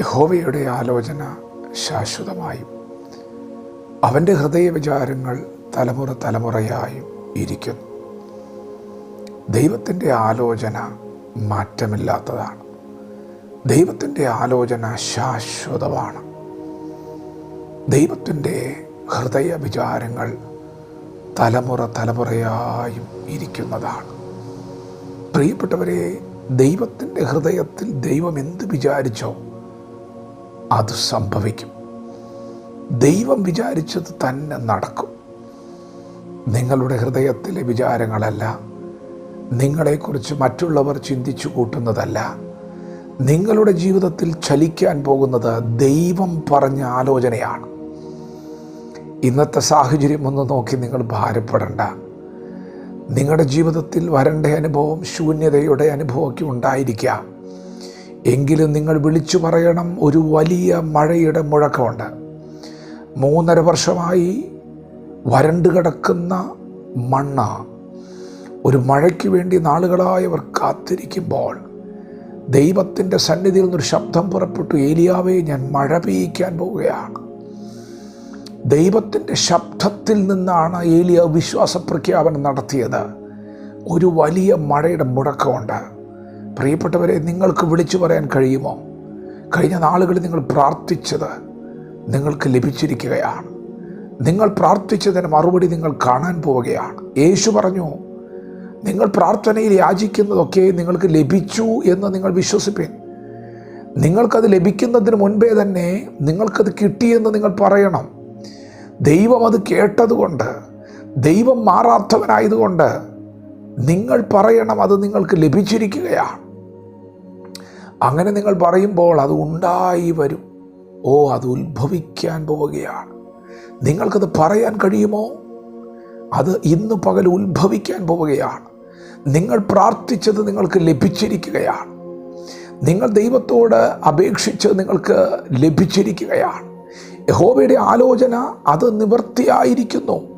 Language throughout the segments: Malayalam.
യഹോവയുടെ ആലോചന ശാശ്വതമായും. അവന്റെ ഹൃദയ വിചാരങ്ങൾ തലമുറ തലമുറയായും ഇരിക്കുന്നു. ദൈവത്തിന്റെ ആലോചന മാറ്റമില്ലാത്തതാണ്. ദൈവത്തിന്റെ ആലോചന ശാശ്വതമാണ്. ദൈവത്തിന്റെ ഹൃദയ വിചാരങ്ങൾ തലമുറ തലമുറയായും ഇരിക്കുന്നതാണ്. പ്രിയപ്പെട്ടവരെ ദൈവത്തിന്റെ ഹൃദയത്തിൽ ദൈവം എന്ത് വിചാരിച്ചോ അത് സംഭവിക്കും. ദൈവം വിചാരിച്ചത് തന്നെ നടക്കും. നിങ്ങളുടെ ഹൃദയത്തിലെ വിചാരങ്ങളല്ല നിങ്ങളെക്കുറിച്ച് മറ്റുള്ളവർ ചിന്തിച്ചു കൂട്ടുന്നതല്ല നിങ്ങളുടെ ജീവിതത്തിൽ ചലിക്കാൻ പോകുന്നത് ദൈവം പറഞ്ഞ ആലോചനയാണ്. ഇന്നത്തെ സാഹചര്യം ഒന്ന് നോക്കി നിങ്ങൾ ഭാരപ്പെടേണ്ട. നിങ്ങളുടെ ജീവിതത്തിൽ വരണ്ട അനുഭവം ശൂന്യതയുടെ അനുഭവമൊക്കെ ഉണ്ടായിരിക്കാം. എങ്കിലും നിങ്ങൾ വിളിച്ചു പറയണം ഒരു വലിയ മഴയുടെ മുഴക്കമുണ്ട്. മൂന്നര വർഷമായി വരണ്ടു കിടക്കുന്ന മണ്ണ ഒരു മഴയ്ക്ക് വേണ്ടി നാളുകളായവർ കാത്തിരിക്കുമ്പോൾ ദൈവത്തിന്റെ സന്നിധിയിൽ നിന്നൊരു ശബ്ദം പുറപ്പെട്ടു ഏലിയാവേ ഞാൻ മഴ പെയ്യിക്കാൻ പോവുകയാണ്. ദൈവത്തിന്റെ ശബ്ദത്തിൽ നിന്നാണ് ഏലിയ വിശ്വാസ പ്രഖ്യാപനം നടത്തിയത്. ഒരു വലിയ മഴയുടെ മുടക്കമുണ്ട് പ്രിയപ്പെട്ടവരെ നിങ്ങൾക്ക് വിളിച്ചു പറയാൻ കഴിയുമോ? കഴിഞ്ഞ നാളുകളിൽ നിങ്ങൾ പ്രാർത്ഥിച്ചത് നിങ്ങൾക്ക് ലഭിച്ചിരിക്കുകയാണ്. നിങ്ങൾ പ്രാർത്ഥിച്ചതിന് മറുപടി നിങ്ങൾ കാണാൻ പോവുകയാണ്. യേശു പറഞ്ഞു നിങ്ങൾ പ്രാർത്ഥനയിൽ യാചിക്കുന്നതൊക്കെ നിങ്ങൾക്ക് ലഭിച്ചു എന്ന് നിങ്ങൾ വിശ്വസിപ്പിൻ. നിങ്ങൾക്കത് ലഭിക്കുന്നതിന് മുൻപേ തന്നെ നിങ്ങൾക്കത് കിട്ടിയെന്ന് നിങ്ങൾ പറയണം. ദൈവം അത് കേട്ടതുകൊണ്ട് ദൈവം മാറാത്തവനായതുകൊണ്ട് നിങ്ങൾ പറയണം അത് നിങ്ങൾക്ക് ലഭിച്ചിരിക്കുകയാണ്. അങ്ങനെ നിങ്ങൾ പറയുമ്പോൾ അത് ഉണ്ടായി വരും. ഓ അത് ഉത്ഭവിക്കാൻ പോവുകയാണ്. നിങ്ങൾക്കത് പറയാൻ കഴിയുമോ? അത് ഇന്ന് പകൽ ഉത്ഭവിക്കാൻ പോവുകയാണ്. നിങ്ങൾ പ്രാർത്ഥിച്ചത് നിങ്ങൾക്ക് ലഭിച്ചിരിക്കുകയാണ്. നിങ്ങൾ ദൈവത്തോട് അപേക്ഷിച്ച് നിങ്ങൾക്ക് ലഭിച്ചിരിക്കുകയാണ്. യഹോബയുടെ ആലോചന അത് നിവൃത്തിയായിരിക്കുന്നു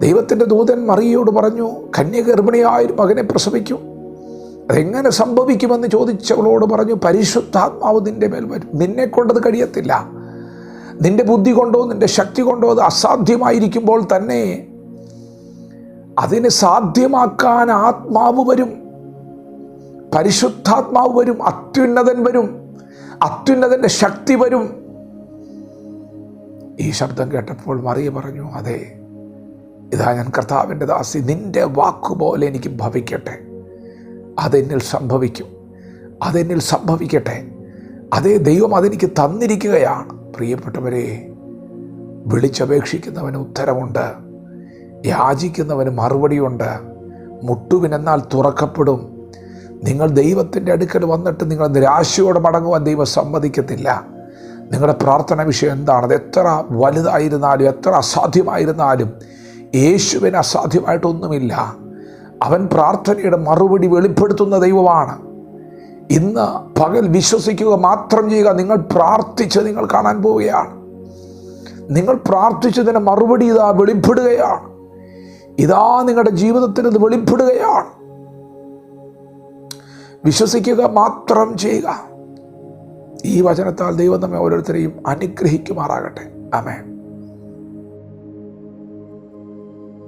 ദൈവത്തിന്റെ ദൂതൻ മറിയയോട് പറഞ്ഞു കന്യഗർഭിണിയായൊരു മകനെ പ്രസവിക്കും. അതെങ്ങനെ സംഭവിക്കുമെന്ന് ചോദിച്ചവളോട് പറഞ്ഞു പരിശുദ്ധാത്മാവ് നിന്റെ മേൽ വരും. നിന്നെ കൊണ്ടത് കഴിയത്തില്ല. നിന്റെ ബുദ്ധി കൊണ്ടോ നിന്റെ ശക്തി കൊണ്ടോ അത് അസാധ്യമായിരിക്കുമ്പോൾ തന്നെ അതിന് സാധ്യമാക്കാൻ ആത്മാവ് വരും. പരിശുദ്ധാത്മാവ് വരും അത്യുന്നതൻ വരും അത്യുന്നതന്റെ ശക്തി വരും. ഈ ശബ്ദം കേട്ടപ്പോൾ മറിയ പറഞ്ഞു അതെ ഇതാ ഞാൻ കർത്താവിന്റെ ദാസി നിന്റെ വാക്കുപോലെ എനിക്ക് ഭവിക്കട്ടെ. അതെന്നിൽ സംഭവിക്കും. അതെന്നിൽ സംഭവിക്കട്ടെ. അതേ ദൈവം അതെനിക്ക് തന്നിരിക്കുകയാണ്. പ്രിയപ്പെട്ടവരെ വിളിച്ചപേക്ഷിക്കുന്നവന് ഉത്തരമുണ്ട്. യാചിക്കുന്നവന് മറുപടിയുണ്ട്. മുട്ടുവിനെന്നാൽ തുറക്കപ്പെടും. നിങ്ങൾ ദൈവത്തിന്റെ അടുക്കൽ വന്നിട്ട് നിങ്ങൾ നിരാശയോടെ മടങ്ങുവാൻ ദൈവം സമ്മതിക്കത്തില്ല. നിങ്ങളുടെ പ്രാർത്ഥന വിഷയം എന്താണ്? അത് എത്ര വലുതായിരുന്നാലും എത്ര അസാധ്യമായിരുന്നാലും യേശുവിന് അസാധ്യമായിട്ടൊന്നുമില്ല. അവൻ പ്രാർത്ഥനയുടെ മറുപടി വെളിപ്പെടുത്തുന്ന ദൈവമാണ്. ഇന്ന് പകൽ വിശ്വസിക്കുക മാത്രം ചെയ്യുക നിങ്ങൾ പ്രാർത്ഥിച്ച് നിങ്ങൾ കാണാൻ പോവുകയാണ്. നിങ്ങൾ പ്രാർത്ഥിച്ചതിന് മറുപടി ഇതാ വെളിപ്പെടുകയാണ്. ഇതാ നിങ്ങളുടെ ജീവിതത്തിൽ ഇത് വെളിപ്പെടുകയാണ്. വിശ്വസിക്കുക മാത്രം ചെയ്യുക. ഈ വചനത്താൽ ദൈവം നമ്മെ ഓരോരുത്തരെയും അനുഗ്രഹിക്കുമാറാകട്ടെ. ആമേൻ.